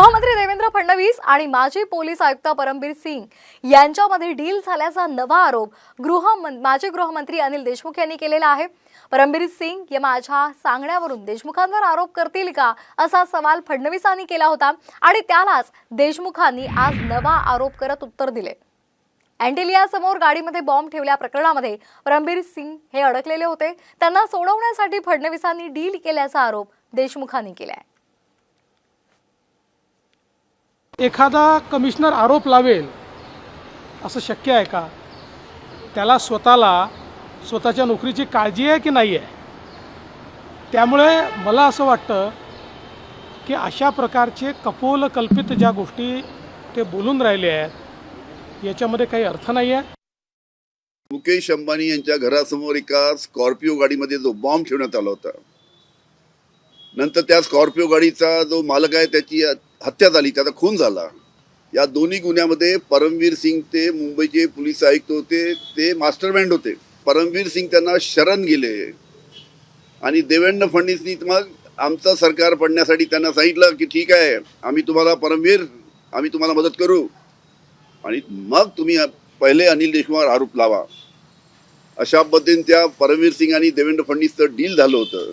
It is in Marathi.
गृहमंत्री देवेंद्र फडणवीस आणि माजी पोलीस आयुक्त परमबीर सिंग यांच्यामध्ये डील झाल्याचा नवा आरोप गृह माजी गृहमंत्री अनिल देशमुख यांनी केलेला आहे. परमबीर सिंग या माझ्या सांगण्यावरून देशमुखांवर आरोप करतील का असा सवाल फडणवीसांनी केला होता आणि त्यालाच देशमुखांनी आज नवा आरोप करत उत्तर दिले. अँटेलियासमोर गाडीमध्ये बॉम्ब ठेवल्या प्रकरणामध्ये परमबीर सिंग हे अडकलेले होते. त्यांना सोडवण्यासाठी फडणवीसांनी डील केल्याचा आरोप देशमुखांनी केला आहे एखादा कमिशनर आरोप लावेल असं शक्य आहे का? त्याला स्वतःला स्वतःच्या नोकरीची काळजी आहे की नाही आहे? त्यामुळे मला असं वाटतं की अशा प्रकारचे कपोल कल्पित ज्या गोष्टी ते बोलून राहिले आहेत याच्यामध्ये काही अर्थ नाही आहे मुकेश अंबानी यांच्या घरासमोर एका स्कॉर्पिओ गाडीमध्ये जो बॉम्ब ठेवण्यात आला होता. नंतर त्या स्कॉर्पिओ गाडीचा जो मालक आहे त्याची हत्या झाली त्याचा खून झाला. या दोन्ही गुन्ह्यामध्ये परमवीर सिंग ते मुंबईचे पोलीस आयुक्त होते ते मास्टरमाइंड होते. परमवीर सिंग त्यांना शरण गेले. आणि देवेंद्र फडणवीसनी मग आमचं सरकार पडण्यासाठी त्यांना सांगितलं की ठीक आहे आम्ही तुम्हाला परमवीर आम्ही तुम्हाला मदत करू. आणि मग तुम्ही पहिले अनिल देशमुख आरोप लावा. अशा पद्धतीने त्या परमवीर सिंग आणि देवेंद्र फडणवीसचं डील झालं होतं.